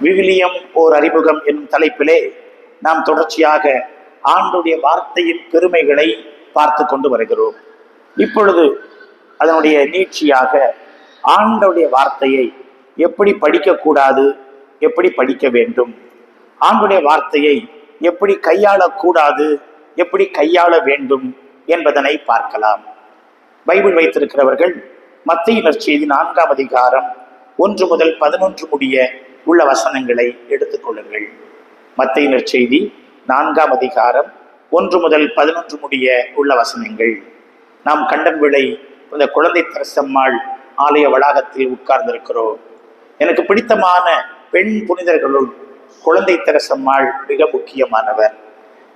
விவிலியம் ஓர் அறிமுகம் என்னும் தலைப்பிலே நாம் தொடர்ச்சியாக ஆண்டுடைய வார்த்தையின் பெருமைகளை பார்த்து கொண்டு வருகிறோம். இப்பொழுது அதனுடைய நீட்சியாக ஆண்டவுடைய வார்த்தையை எப்படி படிக்கக்கூடாது எப்படி படிக்க வேண்டும் ஆண்டுடைய வார்த்தையை எப்படி கையாளக்கூடாது எப்படி கையாள வேண்டும் என்பதனை பார்க்கலாம். பைபிள் வைத்திருக்கிறவர்கள் மத்திய செய்தி நான்காம் அதிகாரம் ஒன்று முதல் பதினொன்று முடிய உள்ள வசனங்களை எடுத்துக்கொள்ளுங்கள் மத்திய செய்தி நான்காம் அதிகாரம் ஒன்று முதல் பதினொன்று முடிய உள்ள வசனங்கள். நாம் கண்டன் விளை இந்த குழந்தை தரசம்மாள் ஆலய வளாகத்தில் உட்கார்ந்திருக்கிறோம். எனக்கு பிடித்தமான பெண் புனிதர்களுள் குழந்தை தரசம்மாள் மிக முக்கியமானவர்.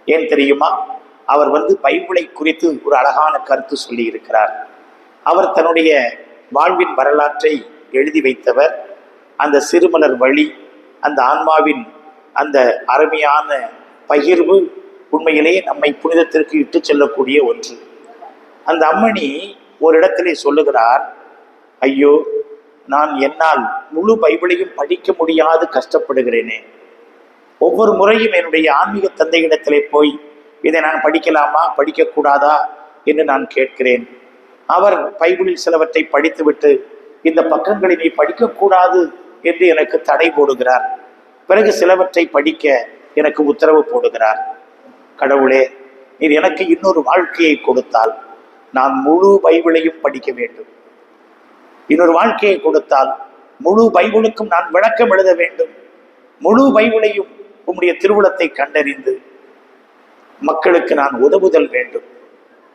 ஏன் தெரியுமா? அவர் வந்து பைபிளை குறித்து ஒரு அழகான கருத்து சொல்லி இருக்கிறார் அவர் தன்னுடைய வாழ்வின் வரலாற்றை எழுதி வைத்தவர் அந்த சிறுமலர் வழி அந்த ஆன்மாவின் அந்த அருமையான பகிர்வு உண்மையிலேயே நம்மை புனிதத்திற்கு இட்டு செல்லக்கூடிய ஒன்று. அந்த அம்மணி ஒரு இடத்திலே சொல்லுகிறார் ஐயோ நான் என்னால் முழு பைபிளையும் படிக்க முடியாது கஷ்டப்படுகிறேனே. ஒவ்வொரு முறையும் என்னுடைய ஆன்மீக தந்தையிடத்திலே போய் இதை நான் படிக்கலாமா படிக்கக்கூடாதா என்று நான் கேட்கிறேன். அவர் பைபிளில் சிலவற்றை படித்துவிட்டு இந்த பக்கங்களை நீ படிக்கக்கூடாது என்று எனக்கு தடை போடுகிறார். பிறகு சிலவற்றை படிக்க எனக்கு உத்தரவு போடுகிறார். கடவுளே நீர் எனக்கு இன்னொரு வாழ்க்கையை கொடுத்தால் நான் முழு பைபிளையும் படிக்க வேண்டும். இன்னொரு வாழ்க்கையை கொடுத்தால் முழு பைபிளுக்கும் நான் விளக்கம் எழுத வேண்டும். முழு பைபிளையும் உம்முடைய திருவுளத்தை கண்டறிந்து மக்களுக்கு நான் உதவுதல் வேண்டும்.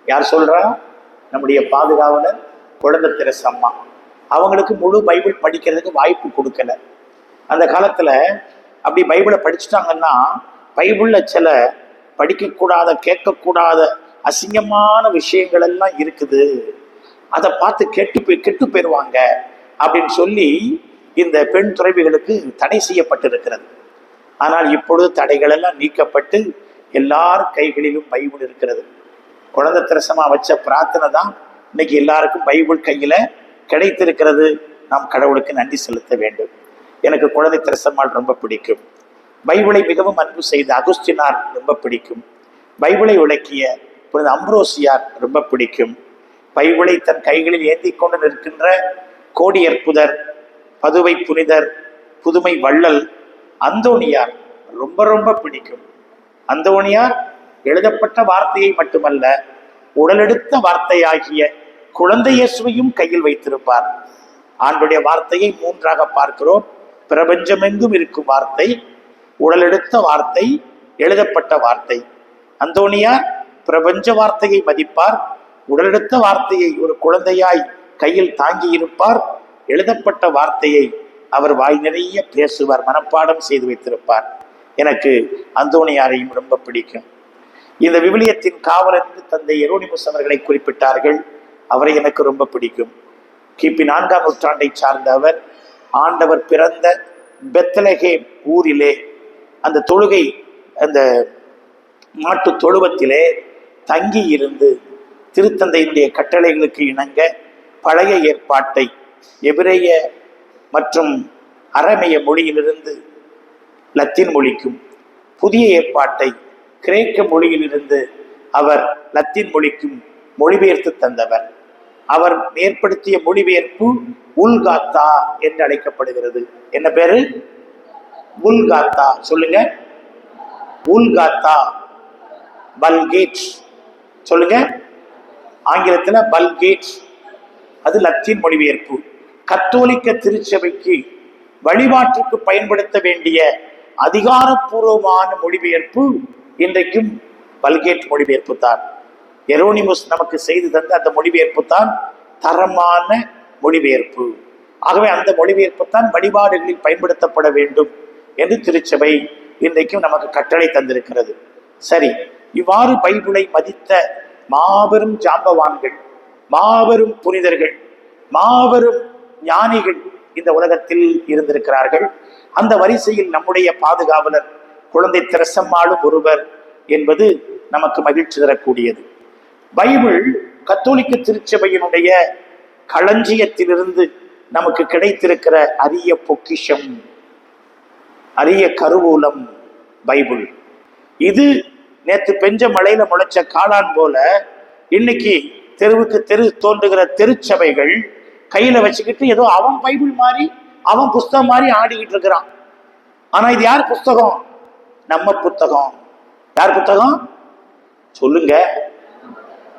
யார் சொல்றா? நம்முடைய பாதுகாவலர் குழந்தை திரசம்மா. அவங்களுக்கு முழு பைபிள் படிக்கிறதுக்கு வாய்ப்பு கொடுக்கல. அந்த காலத்தில் அப்படி பைபிளை படிச்சுட்டாங்கன்னா பைபிளில் சில படிக்கக்கூடாத கேட்கக்கூடாத அசிங்கமான விஷயங்கள் எல்லாம் இருக்குது. அதை பார்த்து கெட்டு போய் கெட்டு போயிடுவாங்க அப்படின்னு சொல்லி இந்த பெண் துறவிகளுக்கு தடை செய்யப்பட்டிருக்கிறது. ஆனால் இப்பொழுது தடைகள் எல்லாம் நீக்கப்பட்டு எல்லார் கைகளிலும் பைபிள் இருக்கிறது. குழந்தை திரசமாக வச்ச பிரார்த்தனை தான் இன்னைக்கு எல்லாருக்கும் பைபிள் கையில் கிடைத்திருக்கிறது. நாம் கடவுளுக்கு நன்றி செலுத்த வேண்டும். எனக்கு குழந்தை திரசம்மாள் ரொம்ப பிடிக்கும். பைபிளை மிகவும் அன்பு செய்த அகுஸ்தினார் ரொம்ப பிடிக்கும். பைபிளை விளக்கிய புனித அம்ப்ரோசியார் ரொம்ப பிடிக்கும். பைபிளை தன் கைகளில் ஏந்தி கொண்டு நிற்கின்ற கோடியற்புதர் பதுவை புனிதர் புதுமை வள்ளல் அந்தோணியார் ரொம்ப ரொம்ப பிடிக்கும். அந்தோணியார் எழுதப்பட்ட வார்த்தையை மட்டுமல்ல உடலெடுத்த வார்த்தையாகிய குழந்தை இயேசுவையும் கையில் வைத்திருப்பார். ஆண்டுடைய வார்த்தையை மூன்றாக பார்க்கிறோம். பிரபஞ்சமெங்கும் இருக்கும் வார்த்தை உடலெடுத்த வார்த்தை எழுதப்பட்ட வார்த்தை. அந்தோனியார் பிரபஞ்ச வார்த்தையை மதிப்பார். உடலெடுத்த வார்த்தையை ஒரு குழந்தையாய் கையில் தாங்கி இருப்பார் எழுதப்பட்ட வார்த்தையை அவர் வாய் நிறைய பேசுவார் மனப்பாடம் செய்து வைத்திருப்பார். எனக்கு அந்தோணியாரையும் ரொம்ப பிடிக்கும். இந்த விவிலியத்தின் காவலர் தந்தை எரோனிமுஸ் அவர்களை குறிப்பிட்டார்கள். அவரை எனக்கு ரொம்ப பிடிக்கும். கிபி நான்காம் நூற்றாண்டை சார்ந்த அவர் ஆண்டவர் பிறந்த பெத்தலகே ஊரிலே அந்த தொழுகை அந்த மாட்டு தொழுவத்திலே தங்கி இருந்து திருத்தந்தையினுடைய கட்டளைகளுக்கு இணங்க பழைய ஏற்பாட்டை எபிரேய மற்றும் அரமைய மொழியிலிருந்து லத்தீன் மொழிக்கும் புதிய ஏற்பாட்டை கிரேக்க மொழியிலிருந்து அவர் லத்தீன் மொழிக்கும் மொழிபெயர்த்து தந்தவர். அவர் ஏற்படுத்திய மொழிபெயர்ப்பு உல்காத்தா என்று அழைக்கப்படுகிறது. என்ன பேரு? உல்காத்தா. சொல்லுங்க. உல்காத்தா. பல்கேட் சொல்லுங்க. ஆங்கிலத்தில் பல்கேட் அது லத்தீன் மொழிபெயர்ப்பு. கத்தோலிக்க திருச்சபைக்கு வழிபாட்டுக்கு பயன்படுத்த வேண்டிய அதிகாரப்பூர்வமான மொழிபெயர்ப்பு இன்றைக்கும் பல்கேட் மொழிபெயர்ப்பு தான். எரோனிமுஸ் நமக்கு செய்து தந்த அந்த மொழிபெயர்ப்பு தான் தரமான மொழிபெயர்ப்பு. ஆகவே அந்த மொழிபெயர்ப்பு தான் வழிபாடுகளில் பயன்படுத்தப்பட வேண்டும் என்று திருச்சபை இன்றைக்கும் நமக்கு கட்டளை தந்திருக்கிறது. சரி இவ்வாறு பைபிளை மதித்த மாபெரும் ஜாம்பவான்கள் மாபெரும் புனிதர்கள் மாபெரும் ஞானிகள் இந்த உலகத்தில் இருந்திருக்கிறார்கள். அந்த வரிசையில் நம்முடைய பாதுகாவலர் குழந்தை திரசம்மாளும் ஒருவர் என்பது நமக்கு மகிழ்ச்சி தரக்கூடியது. பைபிள் கத்தோலிக்க திருச்சபையினுடைய களஞ்சியத்திலிருந்து நமக்கு கிடைத்திருக்கிற அரிய பொக்கிஷம் அரிய கருவூலம் பைபிள். இது நேற்று பெஞ்ச மலையில முளைச்ச காளான் போல இன்னைக்கு தெருவுக்கு தெரு தோன்றுகிற தெருச்சபைகள் கையில வச்சுக்கிட்டு ஏதோ அவன் பைபிள் மாதிரி அவன் புஸ்தகம் மாதிரி ஆடிக்கிட்டு இருக்கிறான். ஆனா இது யார் புஸ்தகம்? நம்ம புத்தகம். யார் புத்தகம்? சொல்லுங்க.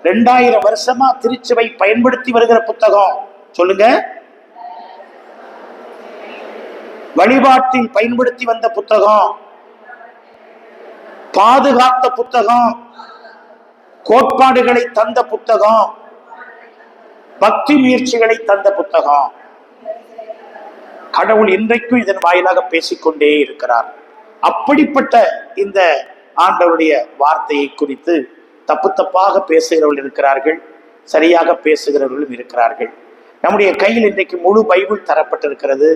ரெண்டாயிரம் வருஷமா திருச்சபை பயன்படுத்தி வருகிற புத்தகம். சொல்லுங்க. வழிபாட்டில் பயன்படுத்தி வந்த புத்தகம். பாதுகாத்த புத்தகம். கோட்பாடுகளை தந்த புத்தகம். பக்தி முயற்சிகளை தந்த புத்தகம். கடவுள் இன்றைக்கும் இதன் வாயிலாக பேசிக்கொண்டே இருக்கிறார். அப்படிப்பட்ட இந்த ஆண்டவருடைய வார்த்தையை குறித்து தப்பு தப்பாக பேசுகிறவர்கள் இருக்கிறார்கள் சரியாக பேசுகிறவர்களும் இருக்கிறார்கள். நம்முடைய கையில் இன்றைக்கு முழு பைபிள் தரப்பட்டிருக்கிறது.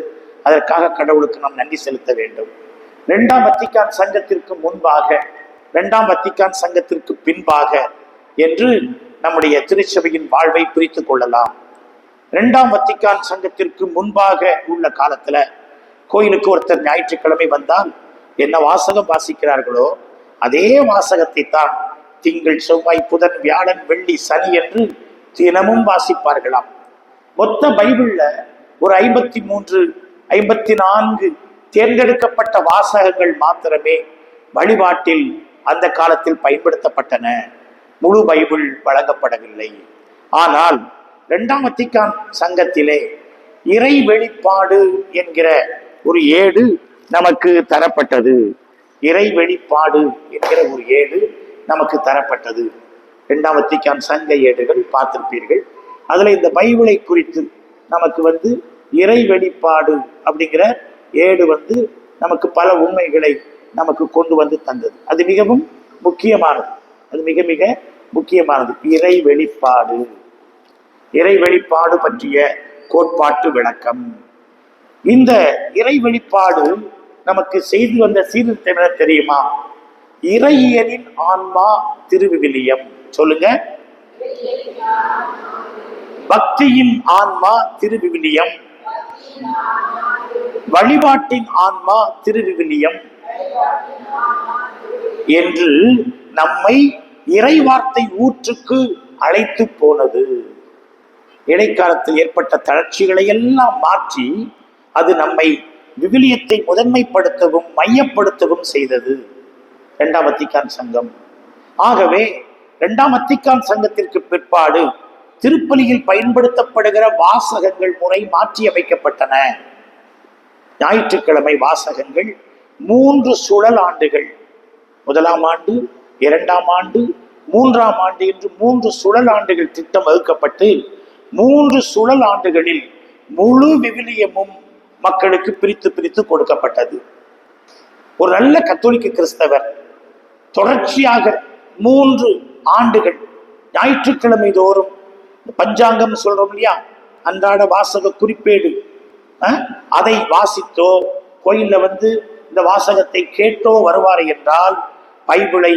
அதற்காக கடவுளுக்கு நாம் நன்றி செலுத்த வேண்டும். இரண்டாம் வத்திக்கான் சங்கத்திற்கு முன்பாக இரண்டாம் வத்திக்கான் சங்கத்திற்கு பின்பாக என்று நம்முடைய திருச்சபையின் வாழ்வை பிரித்து கொள்ளலாம். இரண்டாம் வத்திக்கான் சங்கத்திற்கு முன்பாக உள்ள காலத்துல கோயிலுக்கு ஒருத்தர் ஞாயிற்றுக்கிழமை வந்தால் என்ன வாசகம் வாசிக்கிறார்களோ அதே வாசகத்தை தான் திங்கள் செவ்வாய் புதன் வியாழன் வெள்ளி சனி என்று தினமும் வாசிப்பார்களாம். மொத்த பைபிள்ல ஒரு ஐம்பத்தி மூன்று ஐம்பத்தி நான்கு தேர்ந்தெடுக்கப்பட்ட வாசகங்கள் மாத்திரமே வழிபாட்டில் அந்த காலத்தில் பயன்படுத்தப்பட்டன. முழு பைபிள் வழங்கப்படவில்லை. ஆனால் இரண்டாம் வத்திக்கான் சங்கத்திலே இறை வெளிப்பாடு என்கிற ஒரு ஏடு நமக்கு தரப்பட்டது. இறை வெளிப்பாடு என்கிற ஒரு ஏடு நமக்கு தரப்பட்டது. இரண்டாம் வத்திக்கான் சங்க ஏடுகள் பார்த்திருப்பீர்கள். அதில் இந்த பைபிளை குறித்து நமக்கு வந்து இறை வெளிப்பாடு அப்படிங்கிற ஏடு வந்து நமக்கு பல உண்மைகளை நமக்கு கொண்டு வந்து தந்தது. அது மிகவும் முக்கியமானது. அது மிக மிக முக்கியமானது. இறை வெளிப்பாடு. இறை வெளிப்பாடு பற்றிய கோட்பாட்டு விளக்கம். இந்த இறை வெளிப்பாடு நமக்கு செய்து வந்த சீர்திருத்தம் என்ன தெரியுமா? இறையியலின் ஆன்மா திருவிவிலியம். சொல்லுங்க. பக்தியின் ஆன்மா திருவிவிலியம். வழிபாட்டின் ஆன்மா திருவிவிலியம். என்று நம்மை இறைவார்த்தை ஊற்றுக்கு அழைத்து போனது. இடைக்காலத்தில் ஏற்பட்ட தளர்ச்சிகளை எல்லாம் மாற்றி அது நம்மை விவிலியத்தை முதன்மைப்படுத்தவும் மையப்படுத்தவும் செய்தது. இரண்டாம் வத்திக்கான் சங்கம். ஆகவே இரண்டாம் வத்திக்கான் சங்கத்திற்கு பிற்பாடு திருப்பலியில் பயன்படுத்தப்படுகிற வாசகங்கள் முறை மாற்றி அமைக்கப்பட்டன. ஞாயிற்றுக்கிழமை வாசகங்கள் மூன்று சுழல் ஆண்டுகள். முதலாம் ஆண்டு இரண்டாம் ஆண்டு மூன்றாம் ஆண்டு என்று மூன்று சுழல் ஆண்டுகள் திட்டம் வகுக்கப்பட்டு மூன்று சுழல் ஆண்டுகளில் முழு விவிலியமும் மக்களுக்கு பிரித்து பிரித்து கொடுக்கப்பட்டது. ஒரு நல்ல கத்தோலிக்க கிறிஸ்தவர் தொடர்ச்சியாக மூன்று ஆண்டுகள் ஞாயிற்றுக்கிழமை தோறும் பஞ்சாங்கம் சொல்றோம் இல்லையா? அன்றாட வாசக குறிப்பேடு. அதை வாசித்தோ கோயில்ல வந்து இந்த வாசகத்தை கேட்டோ வருவார் என்றால் பைபிளை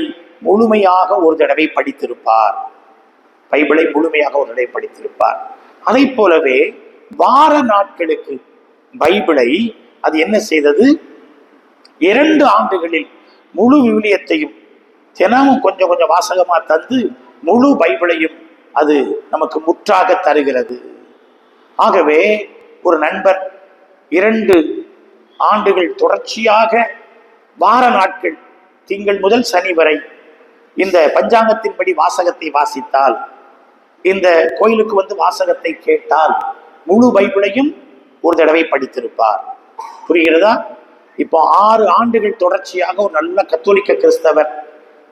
முழுமையாக ஒரு தடவை படித்திருப்பார். பைபிளை முழுமையாக ஒரு தடவை படித்திருப்பார். அதை போலவே வார நாட்களுக்கு பைபிளை அது என்ன செய்தது? இரண்டு ஆண்டுகளில் முழு விவிலியத்தையும் தினமும் கொஞ்சம் கொஞ்சம் வாசகமா தந்து முழு பைபிளையும் அது நமக்கு முற்றாக தருகிறது. ஆகவே ஒரு நண்பர் இரண்டு ஆண்டுகள் தொடர்ச்சியாக வார நாட்கள் திங்கள் முதல் சனி வரை இந்த பஞ்சாங்கத்தின்படி வாசகத்தை வாசித்தால் இந்த கோயிலுக்கு வந்து வாசகத்தை கேட்டால் முழு பைபிளையும் ஒரு தடவை படித்திருப்பார். புரிகிறதா? இப்போ ஆறு ஆண்டுகள் தொடர்ச்சியாக ஒரு நல்ல கத்தோலிக்க கிறிஸ்தவர்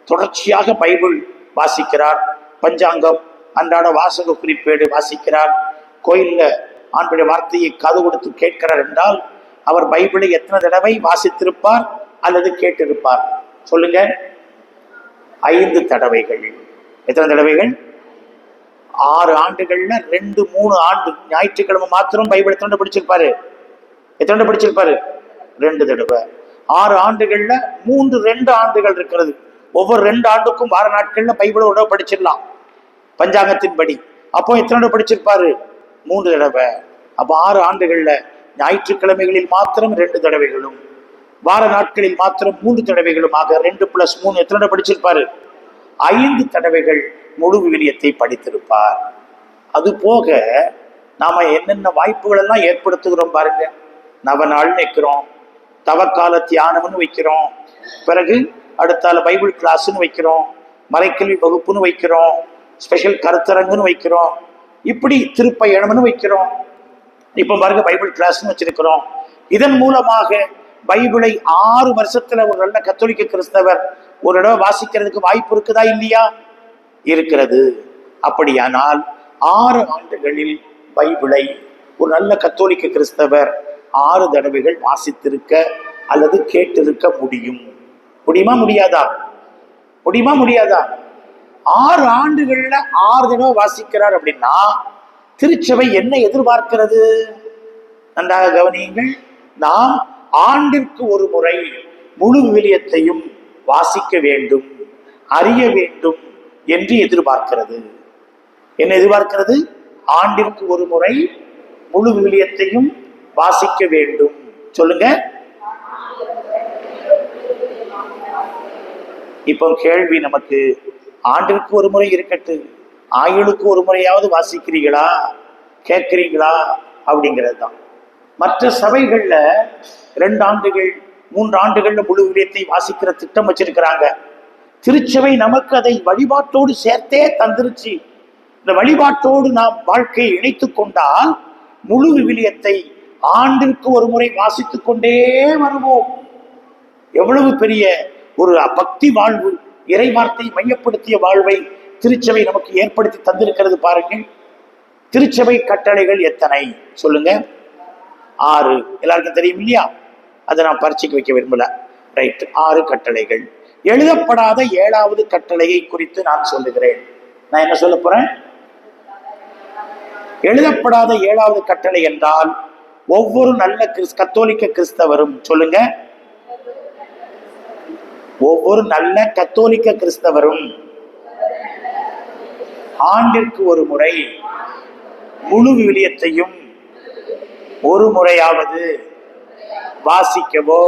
தொடர்ச்சியாக பைபிள் வாசிக்கிறார். பஞ்சாங்கம் அன்றாட வாசக குறிப்பேடு வாசிக்கிறார். கோயிலில் ஆண்டுடைய வார்த்தையை காது கொடுத்து கேட்கிறார் என்றால் அவர் பைபிளை எத்தனை தடவை வாசித்திருப்பார் அல்லது கேட்டிருப்பார்? சொல்லுங்க. ஐந்து தடவைகள். எத்தனை தடவைகள்? ஆறு ஆண்டுகள்ல ரெண்டு மூணு ஆண்டு ஞாயிற்றுக்கிழமை மாத்திரம் பைபிள் எத்தனை படிச்சிருப்பாரு? எத்தனை படிச்சிருப்பாரு? ரெண்டு தடவை. ஆறு ஆண்டுகள்ல மூன்று ரெண்டு ஆண்டுகள் இருக்கிறது. ஒவ்வொரு ரெண்டு ஆண்டுக்கும் வார நாட்கள்ல பைபிளை ஒரு படிச்சிடலாம். பஞ்சாங்கத்தின்படி. அப்போ எத்தனை தடவை படிச்சிருப்பாரு? மூன்று தடவை. அப்போ ஆறு ஆண்டுகளில் ஞாயிற்றுக்கிழமைகளில் மாத்திரம் ரெண்டு தடவைகளும் வார நாட்களில் மாத்திரம் மூன்று தடவைகளுமாக ரெண்டு பிளஸ் மூணு எத்தனை தடவை படிச்சிருப்பாரு? ஐந்து தடவைகள் முழு விவிலியத்தை படித்திருப்பார். அது போக நாம என்னென்ன வாய்ப்புகள் எல்லாம் ஏற்படுத்துகிறோம் பாருங்க. நவநாள் வைக்கிறோம் தவக்கால தியானம்னு வைக்கிறோம். பிறகு அடுத்தால பைபிள் கிளாஸ்னு வைக்கிறோம் மறைக்கல்வி வகுப்புன்னு வைக்கிறோம் ஸ்பெஷல் கருத்தரங்குன்னு வைக்கிறோம் இப்படி திருப்பயணம்னு வைக்கிறோம். இப்போ பாருங்க பைபிள் கிளாஸ்னு வச்சிருக்கிறோம். இதன் மூலமாக பைபிளை ஆறு வருஷத்துல ஒரு நல்ல கத்தோலிக்க கிறிஸ்தவர் ஒரு தடவை வாசிக்கிறதுக்கு வாய்ப்பு இருக்குதா இல்லையா? இருக்கிறது. அப்படியானால் ஆறு ஆண்டுகளில் பைபிளை ஒரு நல்ல கத்தோலிக்க கிறிஸ்தவர் ஆறு தடவைகள் வாசித்திருக்க அல்லது கேட்டிருக்க முடியும். முடியுமா முடியாதா? முடியுமா முடியாதா? ஆறு ஆண்டுகள்ல ஆறு தடவை வாசிக்கிறார் அப்படின்னா திருச்சபை என்ன எதிர்பார்க்கிறது? நன்றாக கவனியுங்கள் நாம் ஆண்டிற்கு ஒரு முறை முழு விவிலியத்தையும் வாசிக்க வேண்டும் அறிய வேண்டும் என்று எதிர்பார்க்கிறது. என்ன எதிர்பார்க்கிறது? ஆண்டிற்கு ஒரு முறை முழு விவிலியத்தையும் வாசிக்க வேண்டும். சொல்லுங்க. இப்போ கேள்வி நமக்கு ஆண்டிற்கு ஒரு முறை இருக்கட்டு ஆயுளுக்கு ஒரு முறையாவது வாசிக்கிறீங்களா கேட்கிறீங்களா அப்படிங்கிறது தான் மற்ற சபைகளில் ரெண்டு ஆண்டுகள் மூன்று ஆண்டுகளில் முழு விடயத்தை வாசிக்கிற திட்டம் வச்சிருக்கிறாங்க. திருச்சபை நமக்கு அதை வழிபாட்டோடு சேர்த்தே தந்துருச்சு. இந்த வழிபாட்டோடு நாம் வாழ்க்கையை இணைத்து கொண்டால் முழு விவிலியத்தை ஆண்டிற்கு ஒரு முறை வாசித்து கொண்டே வருவோம். எவ்வளவு பெரிய ஒரு பக்தி வாழ்வு இறை வார்த்தை மையப்படுத்திய வாழ்வை திருச்சபை நமக்கு ஏற்படுத்தி தந்திருக்கிறது பாருங்கள். திருச்சபை கட்டளைகள் எத்தனை? சொல்லுங்க. ஆறு. எல்லாருக்கும் தெரியும் இல்லையா? அதை நான் பரீட்சைக்கு வைக்க விரும்பல. ரைட் ஆறு கட்டளைகள். எழுதப்படாத ஏழாவது கட்டளையை குறித்து நான் சொல்லுகிறேன். நான் என்ன சொல்ல போறேன்? எழுதப்படாத ஏழாவது கட்டளை என்றால் ஒவ்வொரு நல்ல கிறிஸ் கத்தோலிக்க கிறிஸ்தவரும் சொல்லுங்க ஒவ்வொரு நல்ல கத்தோலிக்க கிறிஸ்தவரும் ஆண்டிற்கு ஒரு முறை முழு விவிலியத்தையும் ஒரு முறையாவது வாசிக்கவோ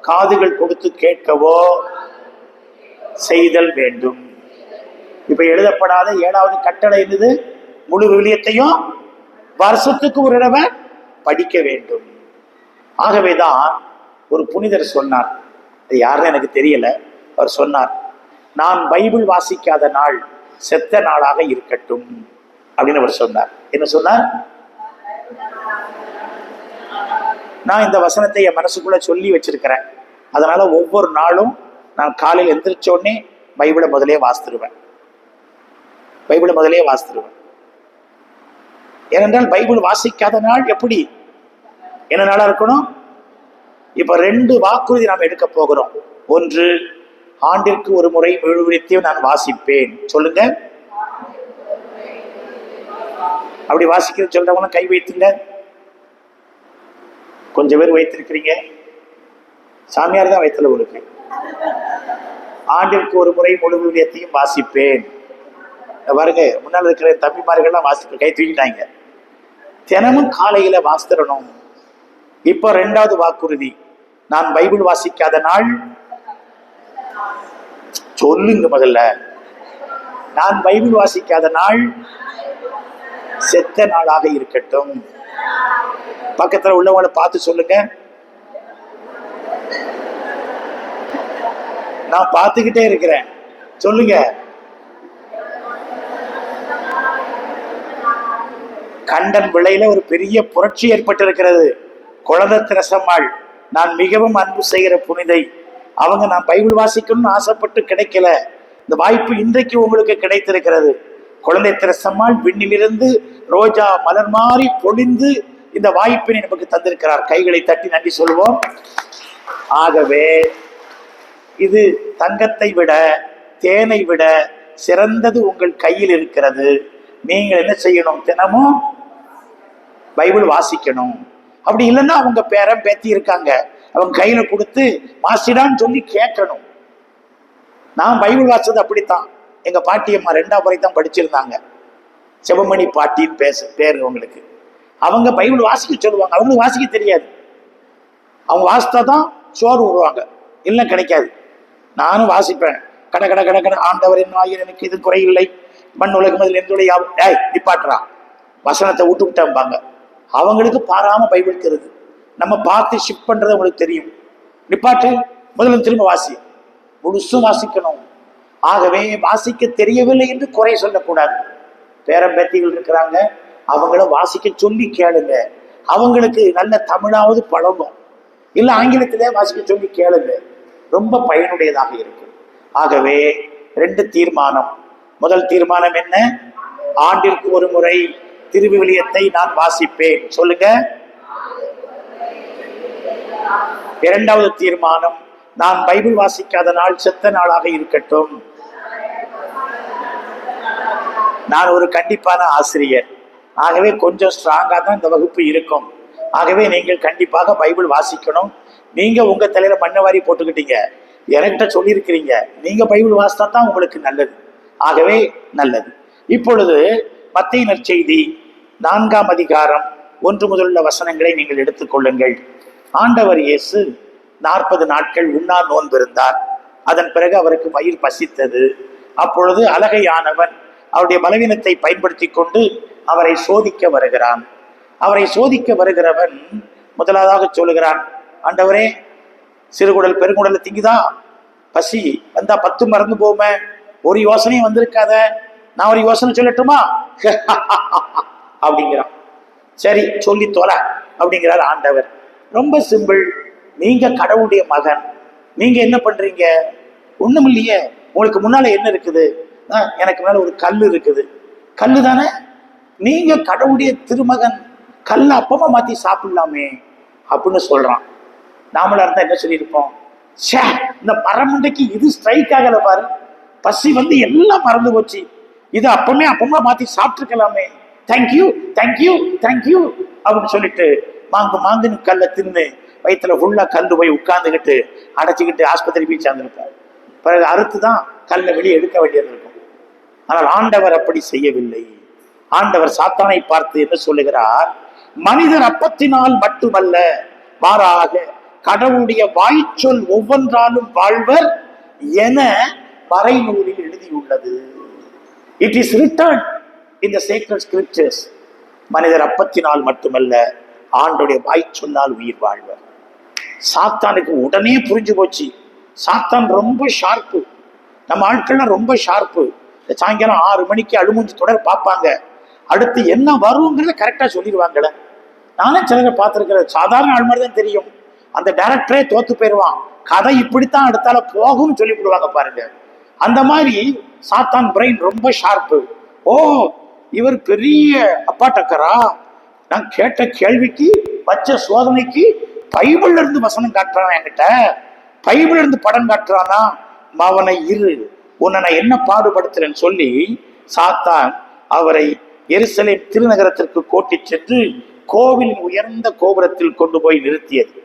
காதுகள் கொடுத்து கேட்கவோ செய்தல் வேண்டும். இப்ப எழுதப்படாத ஏழாவது கட்டளை என்னது? முழு விவிலியத்தையும் வருஷத்துக்கு ஒரு தடவை படிக்க வேண்டும். ஆகவேதான் ஒரு புனிதர் சொன்னார் அது யாருன்னு எனக்கு தெரியல. அவர் சொன்னார் நான் பைபிள் வாசிக்காத நாள் செத்த நாளாக இருக்கட்டும். அப்படின்னு அவர் சொன்னார். என்ன சொன்னார்? நான் இந்த வசனத்தை என் மனசுக்குள்ள சொல்லி வச்சிருக்கிறேன். அதனால ஒவ்வொரு நாளும் நான் காலையில் எந்திரிச்ச உடனே பைபிளை முதலே வாசித்துருவேன். பைபிளை முதலே வாசித்துருவேன். ஏனென்றால் பைபிள் வாசிக்காத நாள் எப்படி? என்ன நாளா இருக்கணும்? இப்ப ரெண்டு வாக்குறுதி நாம் எடுக்க போகிறோம். ஒன்று ஆண்டிற்கு ஒரு முறை விழுவிழித்தையும் நான் வாசிப்பேன். சொல்லுங்க. அப்படி வாசிக்கிறது சொல்றவங்களும் கை வைத்துங்க. கொஞ்சம் பேர் வைத்திருக்கிறீங்க. சாமியார் தான் வைத்தல உங்களுக்கு. ஆண்டிற்கு ஒரு முறை முழு விவிலியத்தையும் வாசிப்பேன். வருங்க பாருங்க முன்னால் இருக்கிற தம்பிமார்கள்லாம் வாசிக்க கை தூக்கிட்டாங்க. தினமும் காலையில வாசித்திரணும் இப்போ ரெண்டாவது வாக்குறுதி. நான் பைபிள் வாசிக்காத நாள். சொல்லுங்க முதல்ல. நான் பைபிள் வாசிக்காத நாள் செத்த நாளாக இருக்கட்டும். பக்கத்துல உள்ளவங்களை பார்த்து சொல்லுங்க. நான் பார்த்துக்கிட்டே இருக்கிறேன். சொல்லுங்க. கண்டன் விலையில ஒரு பெரிய புரட்சி ஏற்பட்டிருக்கிறது. குழந்தை திரசமாள் நான் மிகவும் அன்பு செய்கிற புனிதை. அவங்க நான் பைபிள் வாசிக்கணும்னு ஆசைப்பட்டு கிடைக்கல. இந்த வாய்ப்பு இன்றைக்கு உங்களுக்கு கிடைத்திருக்கிறது. குழந்தை திரசம்மாள் விண்ணிலிருந்து ரோஜா மலர் மாறி பொழிந்து இந்த வாய்ப்பினை நமக்கு தந்திருக்கிறார். கைகளை தட்டி நன்றி சொல்வோம். ஆகவே இது தங்கத்தை விட தேனை விட சிறந்தது உங்கள் கையில் இருக்கிறது. நீங்கள் என்ன செய்யணும்? தினமும் பைபிள் வாசிக்கணும். அப்படி இல்லைன்னா அவங்க பேரன் பேத்தி இருக்காங்க. அவங்க கையில கொடுத்து வாசிடான்னு சொல்லி கேட்கணும். நான் பைபிள் வாசது அப்படித்தான். எங்க பாட்டியம்மா ரெண்டாம் முறை தான் படிச்சிருந்தாங்க. சிவமணி பாட்டின்னு பேச பேர் அவங்களுக்கு. அவங்க பைபிள் வாசிக்க சொல்லுவாங்க. அவங்களுக்கு வாசிக்க தெரியாது. அவங்க வாசித்தா தான் சோறு விடுவாங்க இல்லை கிடைக்காது. நானும் வாசிப்பேன். கட கட கட கட ஆண்டவர் என்ன ஆகிய எனக்கு இது குறையில்லை. மண் உலகம் அதில் என்னுடைய ஏய் நிப்பாட்டுறா. வசனத்தை விட்டு விட்டாம்பாங்க. அவங்களுக்கு பாராம பைபிள் தருது நம்ம பார்த்து ஷிஃப்ட் பண்றது உங்களுக்கு தெரியும். நிப்பாட்டு முதல்ல திரும்ப வாசி. முழுசும் வாசிக்கணும். ஆகவே வாசிக்க தெரியவில்லை என்று குறை சொல்லக்கூடாது. பேரம்பேத்திகள் இருக்கிறாங்க. அவங்கள வாசிக்க சொல்லி கேளுங்க. அவங்களுக்கு நல்ல தமிழாவது பழகும். இல்லை ஆங்கிலத்திலே வாசிக்க சொல்லி கேளுங்க. ரொம்ப பயனுடையதாக இருக்கும். ஆகவே ரெண்டு தீர்மானம். முதல் தீர்மானம் என்ன? ஆண்டிற்கு ஒரு முறை திருவிவிலியத்தை நான் வாசிப்பேன். சொல்லுங்க. இரண்டாவது தீர்மானம் நான் பைபிள் வாசிக்காத நாள் செத்த நாளாக இருக்கட்டும். நான் ஒரு கண்டிப்பான ஆசிரியர். ஆகவே கொஞ்சம் ஸ்ட்ராங்காக தான் இந்த வகுப்பு இருக்கும். ஆகவே நீங்கள் கண்டிப்பாக பைபிள் வாசிக்கணும். நீங்க உங்க தலையில மண்ணை வாரி போட்டுக்கிட்டீங்க. என்கிட்ட சொல்லியிருக்கிறீங்க. நீங்க பைபிள் வாசித்தா தான் உங்களுக்கு நல்லது. ஆகவே நல்லது. இப்பொழுது மத்திய நற்செய்தி. நான்காம் அதிகாரம் ஒன்று முதலுள்ள வசனங்களை நீங்கள் எடுத்துக்கொள்ளுங்கள் ஆண்டவர் இயேசு நாற்பது நாட்கள் உண்ணா நோன்பிருந்தார் அதன் பிறகு அவருக்கு பயிர் பசித்தது. அப்பொழுது அழகையானவன் அவருடைய பலவீனத்தை பயன்படுத்தி கொண்டு அவரை சோதிக்க வருகிறான். அவரை சோதிக்க வருகிறவன் முதலாவதாக சொல்லுகிறான் ஆண்டவரே சிறுகுடல் பெருங்குடல் திங்குதா? பசி வந்தா பத்து மறந்து போமே. ஒரு யோசனையும் வந்திருக்காத. நான் ஒரு யோசனை சொல்லட்டுமா? அப்படிங்கிறான். சரி சொல்லி தொலை அப்படிங்கிறார் ஆண்டவர். ரொம்ப சிம்பிள் நீங்க கடவுளுடைய மகன். நீங்க என்ன பண்றீங்க? ஒண்ணும் இல்லையே. உங்களுக்கு முன்னால என்ன இருக்குது? எனக்கு மேல ஒரு கல் இருக்குது. கல்லு தானே? நீங்க கடவுளுடைய திருமகன். கல்லை அப்பமா மாத்தி சாப்பிடலாமே அப்படின்னு சொல்றான். நாமளா இருந்தா என்ன சொல்லியிருப்போம்? ச்சே இந்த மரமண்டைக்கு இது ஸ்ட்ரைக் ஆகல பாரு. பசி வந்து எல்லாம் மறந்து போச்சு. இது அப்பமே அப்பமா மாத்தி சாப்பிட்டுருக்கலாமே. தேங்க்யூ தேங்க்யூ தேங்க்யூ அப்படின்னு சொல்லிட்டு மாங்கு மாங்குன்னு கல்லை தின்னு வயிற்றுல ஃபுல்லாக கல் போய் உட்காந்துக்கிட்டு அடைச்சிக்கிட்டு ஆஸ்பத்திரி போய் சேர்ந்துருப்பார். பிறகு அறுத்து தான் கல்லை வெளியே எடுக்க வேண்டியது இருக்கும். ஆனால் ஆண்டவர் அப்படி செய்யவில்லை. ஆண்டவர் சாத்தானை பார்த்து என்ன சொல்லுகிறார்? மனிதர் அப்பத்தினால் மட்டுமல்ல மாறாக கடவுளுடைய வாய்ச்சொல் ஒவ்வொன்றாலும் வாழ்வர் என மறைநூலில் எழுதியுள்ளது. இட் இஸ் ரிட்டர்ன் இந்த the sacred மனிதர் அப்பத்தினால் மட்டுமல்ல ஆண்டுடைய சொன்னால் உயிர் வாழ்வர். சாத்தானுக்கு உடனே புரிஞ்சு போச்சு. சாத்தான் ரொம்ப ஷார்ப்பு நம்ம ஆட்கள்லாம் ரொம்ப ஷார்ப்பு இந்த சாயங்காலம் ஆறு மணிக்கு அழுமூஞ்சி தொடர் பார்ப்பாங்க. அடுத்து என்ன வருங்கிறத கரெக்டாக சொல்லிடுவாங்களே. நானும் சிலரை பார்த்துருக்கிறேன். சாதாரண ஆள் மாதிரி தான் தெரியும். அந்த டைரக்டரே தோத்து போயிடுவான் கதை இப்படித்தான் அடுத்தால போகும்னு சொல்லி விடுவாங்க பாருங்க. அந்த மாதிரி சாத்தான் பிரெயின் ரொம்ப ஷார்ப்பு ஓ இவர் பெரிய அப்பாட்டக்கரா. நான் கேட்ட கேள்விக்கு வச்ச சோதனைக்கு பைபிள்ல இருந்து வசனம் காட்டுறான் என்கிட்ட? பைபிள்ல இருந்து படம் காட்டுறானா? மவனை இரு உன்னை நான் என்ன பாடுபடுத்துறேன்னு சொல்லி சாத்தான் அவரை எருசலேம் திருநகரத்திற்கு கோட்டி சென்று கோவிலின் உயர்ந்த கோபுரத்தில் கொண்டு போய் நிறுத்தியது.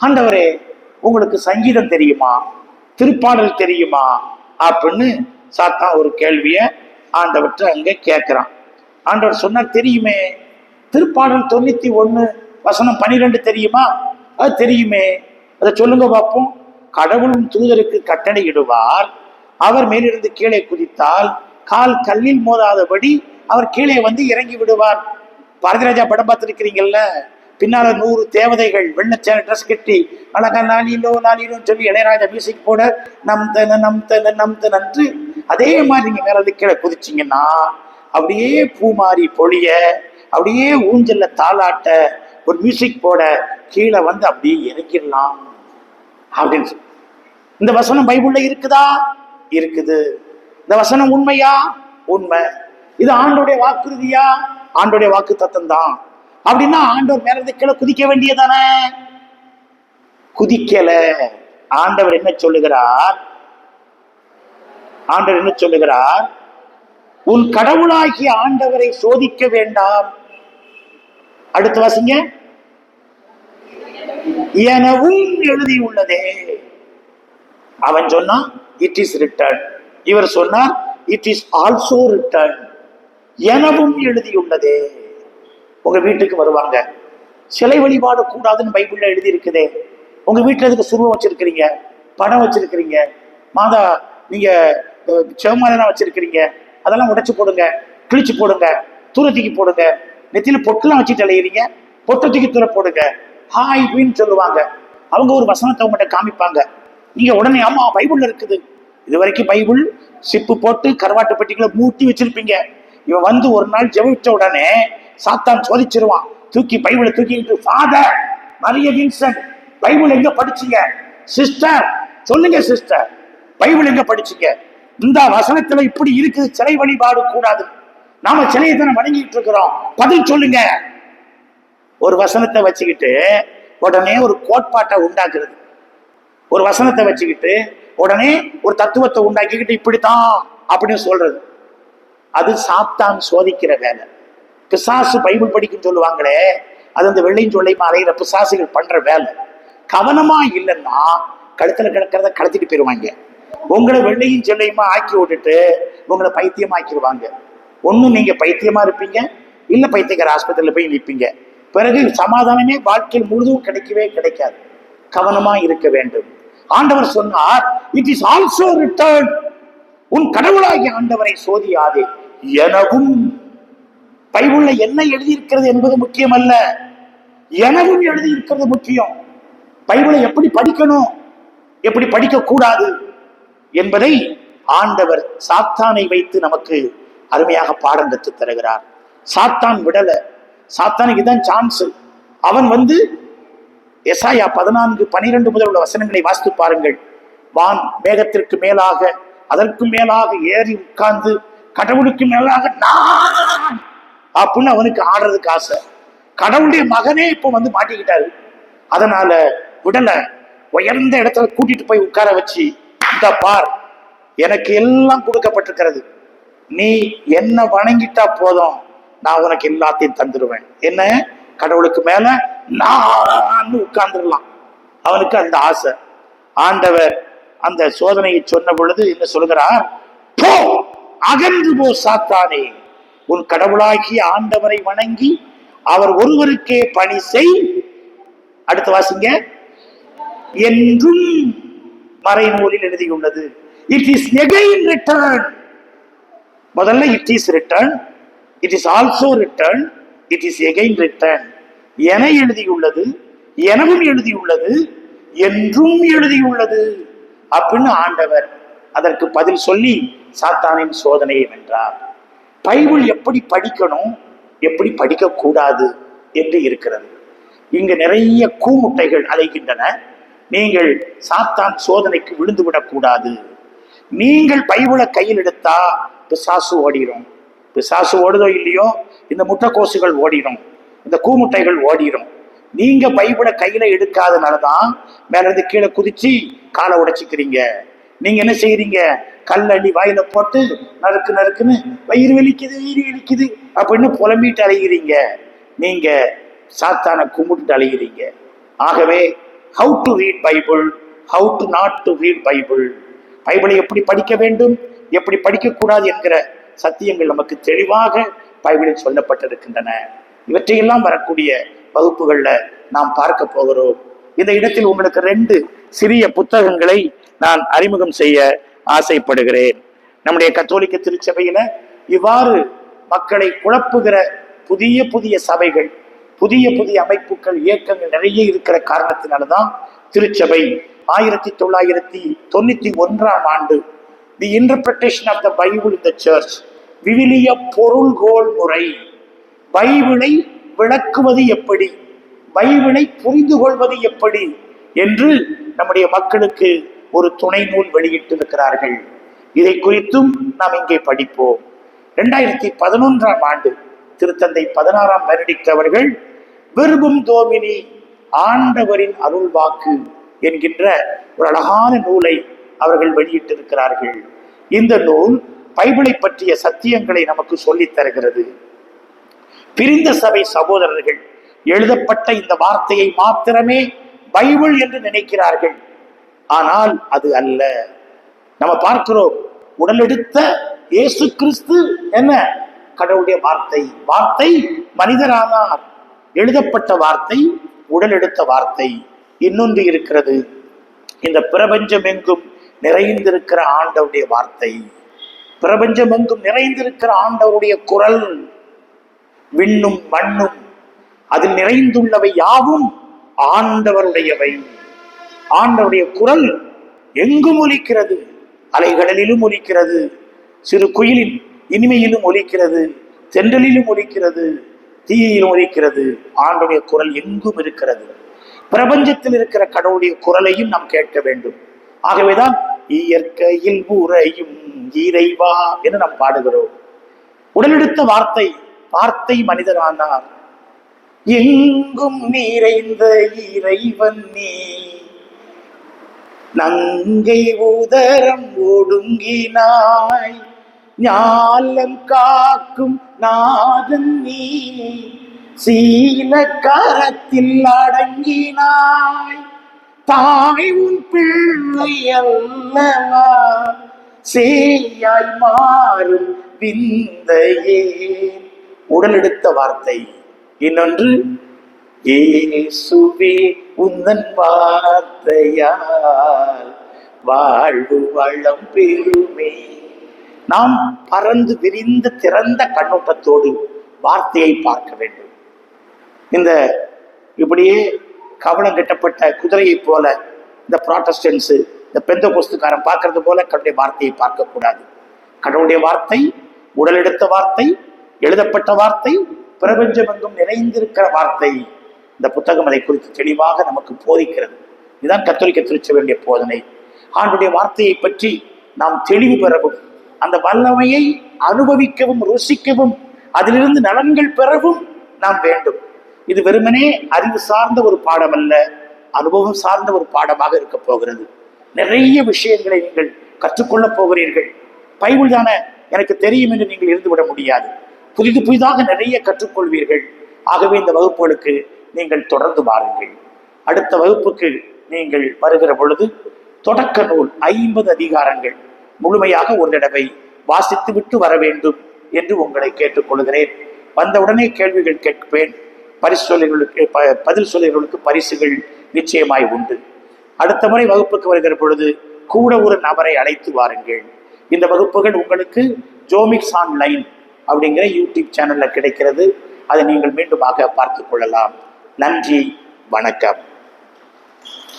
ஆண்டவரே உங்களுக்கு சங்கீதம் தெரியுமா? திருப்பாடல் தெரியுமா? அப்படின்னு சாத்தான் ஒரு கேள்விய ஆண்டவற்றை அங்க கேட்கிறான். ஆண்டவர் சொன்னார் தெரியுமே. திருப்பாடல் தொண்ணூத்தி ஒன்று வசனம் பனிரெண்டு தெரியுமா? அது தெரியுமே. அதை சொல்லுங்க பார்ப்போம். கடவுளும் தூதருக்கு கட்டளையிடுவார். அவர் மேலிருந்து கீழே குதித்தால் கால் கல்லில் மோதாதபடி அவர் கீழே வந்து இறங்கி விடுவார். பாரதிராஜா படம் பார்த்துருக்கிறீங்கல்ல? பின்னால நூறு தேவதைகள் வெள்ளச்சேர ட்ரெஸ் கட்டி அழகா நாளிலோ லாலிலோன்னு சொல்லி இளையராஜா மியூசிக் போட நம் தன நம் தன நம் தனன்று அதே மாதிரி நீங்க மேல கீழே குதிச்சிங்கன்னா அப்படியே பூமாரி பொழிய அப்படியே ஊஞ்சல்ல தாளாட்ட ஒரு மியூசிக் போட கீழே வந்து அப்படியே இறக்கிடலாம் அப்படின்னு சொல்லி. இந்த வசனம் பைபிள்ல இருக்குதா? இருக்குது. இந்த வசனம் உண்மையா? உண்மை. இது ஆண்டோடைய வாக்குறுதியா? ஆண்டோடைய வாக்கு தத்தம் தான் அப்படின்னா ஆண்டவர் மேலது கீழே குதிக்க வேண்டியதானே? குதிக்கல. ஆண்டவர் என்ன சொல்லுகிறார்? ஆண்டவர் என்ன சொல்லுகிறார்? உன் கடவுளாகிய ஆண்டவரை சோதிக்க வேண்டாம். அடுத்து வாசிங்க. எனவும் எழுதியுள்ளதே. அவன் சொன்னான் இட் இஸ் ரிட்டர்ன் இவர் சொன்னார் இட் இஸ் ஆல்சோ ரிட்டர்ன் எனவும் எழுதியுள்ளதே. உங்க வீட்டுக்கு வருவாங்க. சிலை வழிபாடு கூடாதுன்னு பைபிள்ல எழுதி இருக்குதே உங்க வீட்டுல எதுக்கு சுருவம் வச்சிருக்கிறீங்க? படம் வச்சிருக்கிறீங்க. மாதா நீங்க அஹ், வச்சிருக்கிறீங்க. அதெல்லாம் உடைச்சு போடுங்க கிழிச்சு போடுங்க தூர தூக்கி போடுங்க. நெத்தியில பொட்டுலாம் வச்சுட்டு அலையிறீங்க பொட்டை தூக்கி தூர போடுங்க. ஹாய் வீன்னு சொல்லுவாங்க. அவங்க ஒரு வசனத்தை உங்கள்கிட்ட காமிப்பாங்க. நீங்க உடனே ஆமா பைபிள் இருக்குது. இது வரைக்கும் பைபிள் சிப்பு போட்டு கருவாட்டு பெட்டிகளை மூட்டி வச்சிருப்பீங்க. இவன் வந்து ஒரு நாள் ஜெபிச்ச உடனே சாத்தான் சோதிச்சிருவான். தூக்கி பைபிளை தூக்கிட்டு ஃபாதர் மரிய வின்சென்ட் பைபிள் எங்க படிச்சீங்க? சிஸ்டர் சொல்லுங்க சிஸ்டர் பைபிள் எங்க படிச்சீங்க? இந்த வசனத்துல இப்படி இருக்குது சிலை வழிபாடு கூடாது. நாம சிலையை தானே வணங்கிட்டு இருக்கிறோம். பதில் சொல்லுங்க. ஒரு வசனத்தை வச்சுக்கிட்டு உடனே ஒரு கோட்பாட்டை உண்டாக்குறது. ஒரு வசனத்தை வச்சுக்கிட்டு உடனே ஒரு தத்துவத்தை உண்டாக்கிக்கிட்டு இப்படித்தான் அப்படின்னு சொல்றது. அது சாப்தான் சோதிக்கிற வேலை. பிசாசு பைபிள் படிக்கும் சொல்லுவாங்களே அது அந்த வெள்ளையும் சொல்லையும் அலையிற பிசாசுகள் பண்ற வேலை. கவனமா இல்லைன்னா கழுத்துல கிடக்கிறத கடத்திட்டு போயிருவாங்க. உங்களை வெள்ளையும் செல்லையுமா ஆக்கி விட்டுட்டு உங்களை பைத்தியமா ஆக்கிடுவாங்க. ஒண்ணும் நீங்க பைத்தியமா இருப்பீங்க. இல்ல பைத்தியக்கார ஆஸ்பத்திரியில போய் நிற்பீங்க பிறகு சமாதானமே வாழ்க்கையில் முழுதும் கிடைக்கவே கிடைக்காது. கவனமா இருக்க வேண்டும். ஆண்டவர் சொன்னார் இட் இஸ் ஆல்சோ ரிட்டர்ன் உன் கடவுளாகிய ஆண்டவரை சோதியாதே. எனவும் பைபிள்ல என்ன எழுதியிருக்கிறது என்பது முக்கியம் அல்ல எனவும் எழுதியிருக்கிறது முக்கியம். பைபிளை எப்படி படிக்கணும்? எப்படி படிக்க கூடாது என்பதை ஆண்டவர் சாத்தானை வைத்து நமக்கு அருமையாக பாடம் கற்றுத் தருகிறார். சாத்தான் விடல. சாத்தானுக்கு தான் சான்ஸ் அவன் வந்து எசாயா பதினான்கு பனிரெண்டு முதல் உள்ள வசனங்களை வாசித்து பாருங்கள். வான் மேகத்திற்கு மேலாக அதற்கு மேலாக ஏறி உட்கார்ந்து கடவுளுக்கு மேலாக நான்! அப்படின்னு அவனுக்கு ஆடுறதுக்கு ஆசை. கடவுளுடைய மகனே இப்போ வந்து மாட்டிக்கிட்டாரு. அதனால விடலை. உயர்ந்த இடத்துல கூட்டிட்டு போய் உட்கார வச்சு இந்த பார். எனக்கு எல்லாம் கொடுக்கப்பட்டிருக்கிறது. நீ என்ன வணங்கிட்டா போதும். நான் உனக்கு எல்லாத்தையும் தந்துடுவேன் என்ன? கடவுளுக்கு மேல நான் உட்கார்ந்துடலாம். அவனுக்கு அந்த ஆசை. ஆண்டவர் அந்த சோதனையை சொன்ன பொழுது என்ன சொல்கிறார் போ அகன்று போ சாத்தானே. உன் கடவுளாகிய ஆண்டவரை வணங்கி அவர் ஒருவருக்கே பணி செய். அடுத்து வாசிங்க. என்றும் மறைநூலில் எழுதியுள்ளது. இட் இஸ் எகைன் ரிட்டர்ன் முதல்ல it is written it is also written it is again written என எழுதியுள்ளது எனவும் எழுதியுள்ளது என்றும் எழுதியுள்ளது. அப்படின்னு ஆண்டவர் அதற்கு பதில் சொல்லி சாத்தானின் சோதனையை வென்றார். பைபிள் எப்படி படிக்கணும் எப்படி படிக்க கூடாது என்று இருக்கிறது. இங்கு நிறைய கூமுட்டைகள் அலைகின்றன. நீங்கள் சாத்தான் சோதனைக்கு விழுந்து விடக்கூடாது நீங்கள் பைபிளை கையில் எடுத்தா பிசாசு ஓடிடும் பிசாசு ஓடுதோ இல்லையோ? இந்த முட்டைக்கோசுகள் ஓடிடும் இந்த கூமுட்டைகள் ஓடிடும் நீங்க பைபிளை கையில எடுக்காதனால தான் மேல இருந்து கீழே குதிச்சு காலை உடைச்சிக்கிறீங்க. நீங்க என்ன செய்யறீங்க கல்லடி வாயில போட்டு நறுக்கு நறுக்குன்னு வயிறு வலிக்குது வயிறு வலிக்குது அப்படின்னு புலம்பிட்டு அலைகிறீங்க நீங்க சாத்தான கும்பிட்டு அலைகிறீங்க ஆகவே how to read Bible how to not to read Bible பைபிளை எப்படி படிக்க வேண்டும் எப்படி படிக்கக்கூடாது என்கிற சத்தியங்கள் நமக்கு தெளிவாக பைபிளில் சொல்லப்பட்டிருக்கின்றன. இவற்றையெல்லாம் வரக்கூடிய வகுப்புகளில் நாம் பார்க்க போகிறோம். இந்த இடத்தில் உங்களுக்கு ரெண்டு சிறிய புத்தகங்களை நான் அறிமுகம் செய்ய ஆசைப்படுகிறேன். நம்முடைய கத்தோலிக்க திருச்சபையில இவ்வாறு மக்களை குழப்புகிற புதிய புதிய சபைகள் புதிய புதிய அமைப்புகள் இயக்கங்கள் நிறைய இருக்கிற காரணத்தினால்தான் திருச்சபை ஆயிரத்தி தொள்ளாயிரத்தி தொண்ணூத்தி ஒன்றாம் ஆண்டு the interpretation of the Bible in the church விவிலிய பொருள்கோள் முறை. பைபிளை விளக்குவது எப்படி? பைபிளை புரிந்து கொள்வது எப்படி? என்று நம்முடைய மக்களுக்கு ஒரு துணை நூல் வெளியிட்டிருக்கிறார்கள். இதை குறித்தும் நாம் இங்கே படிப்போம். இரண்டாயிரத்தி பதினொன்றாம் ஆண்டு திருத்தந்தை பதினாறாம் பெனடிக்ட் அவர்கள் விரும்பும் தோமினி ஆண்டவரின் அருள் வாக்கு என்கின்ற ஒரு அழகான நூலை அவர்கள் வெளியிட்டிருக்கிறார்கள். இந்த நூல் பைபிளை பற்றிய சத்தியங்களை நமக்கு சொல்லித் தருகிறது. பிரிந்த சபை சகோதரர்கள் எழுதப்பட்ட இந்த வார்த்தையை மாத்திரமே பைபிள் என்று நினைக்கிறார்கள். ஆனால் அது அல்ல. நம்ம பார்க்கிறோம் உடலெடுத்த இயேசு கிறிஸ்து என்ன? கடவுளுடைய வார்த்தை. வார்த்தை மனிதரானார். எழுதப்பட்ட வார்த்தை உடலெடுத்த வார்த்தை. இன்னொன்று இருக்கிறது. இந்த பிரபஞ்சம் எங்கும் நிறைந்திருக்கிற ஆண்டவருடைய வார்த்தை. பிரபஞ்சம் எங்கும் நிறைந்திருக்கிற ஆண்டவருடைய குரல். விண்ணும் மண்ணும் அதில் நிறைந்துள்ளவை யாவும் ஆண்டவருடையவை. ஆண்டவருடைய குரல் எங்கும் ஒலிக்கிறது. அலைகடலிலும் ஒலிக்கிறது. சிறு குயிலின் இனிமையிலும் ஒலிக்கிறது தென்றலிலும் ஒலிக்கிறது தீயிலும் ஒலிக்கிறது. ஆண்டுடைய குரல் எங்கும் இருக்கிறது. பிரபஞ்சத்தில் இருக்கிற கடவுளுடைய குரலையும் நாம் கேட்க வேண்டும். ஆகவேதான் இயற்கையில் உறையும் இறைவா என்று நாம் பாடுகிறோம். உடலெடுத்த வார்த்தை வார்த்தை மனிதரானார் எங்கும் நிறைந்த இறைவன் நீ. நங்கை உதரம் ஒடுங்கினாய். ஞாலம் காக்கும் நாதன் நீ. சீல கரத்தில் அடங்கினாய். தாய் உன் பிள்ளை அல்லவா? சேயாய் மாறும் விந்தையே. உடலெடுத்த வார்த்தை இன்னொன்று ஏசுவே உந்தன் வார்த்தையால் வாழ்வு வளம் பெருமே நாம் பறந்து விரிந்து திறந்த கண்ணோட்டத்தோடு வார்த்தையை பார்க்க வேண்டும். இந்த இப்படியே கவனம் கட்டப்பட்ட குதிரையைப் போல இந்த ப்ராட்டஸ்டன்ஸு இந்த பெந்த கொஸ்துக்காரன் பார்க்கறது போல கடவுளுடைய வார்த்தையை பார்க்கக்கூடாது. கடவுளுடைய வார்த்தை உடல் எடுத்த வார்த்தை எழுதப்பட்ட வார்த்தை பிரபஞ்சம் எங்கும் நிறைந்திருக்கிற வார்த்தை இந்த புத்தகம் அதை குறித்து தெளிவாக நமக்கு போதிக்கிறது. இதுதான் கத்தோலிக்க திருச்சபையுடைய போதனை. ஆண்டுடைய வார்த்தையை பற்றி நாம் தெளிவு பெறவும் அந்த வல்லமையை அனுபவிக்கவும் ருசிக்கவும் அதிலிருந்து நலன்கள் பெறவும் நாம் வேண்டும். இது வெறுமனே அறிவு சார்ந்த ஒரு பாடம் அல்ல அனுபவம் சார்ந்த ஒரு பாடமாக இருக்க போகிறது. நிறைய விஷயங்களை நீங்கள் கற்றுக்கொள்ளப் போகிறீர்கள். பைபிள் தானே எனக்கு தெரியும் என்று நீங்கள் இருந்துவிட முடியாது. புதிது புதிதாக நிறைய கற்றுக்கொள்வீர்கள். ஆகவே இந்த வகுப்புகளுக்கு நீங்கள் தொடர்ந்து வாருங்கள். அடுத்த வகுப்புக்கு நீங்கள் வருகிற பொழுது தொடக்க நூல் ஐம்பது அதிகாரங்கள். முழுமையாக ஒரு தடவை வாசித்து விட்டு வர வேண்டும் என்று உங்களை கேட்டுக்கொள்கிறேன். வந்தவுடனே கேள்விகள் கேட்பேன். பரிசோலைகளுக்கு ப- பதில் சொல்லிகளுக்கு பரிசுகள் நிச்சயமாய் உண்டு. அடுத்த முறை வகுப்புக்கு வருகிற பொழுது கூட ஒரு நபரை அழைத்து வாருங்கள். இந்த வகுப்புகள் உங்களுக்கு ஜோமிக்ஸ் ஆன்லைன் அப்படிங்கிற யூடியூப் சேனலில் கிடைக்கிறது. அதை நீங்கள் மீண்டுமாக பார்த்து கொள்ளலாம். நன்றி வணக்கம்.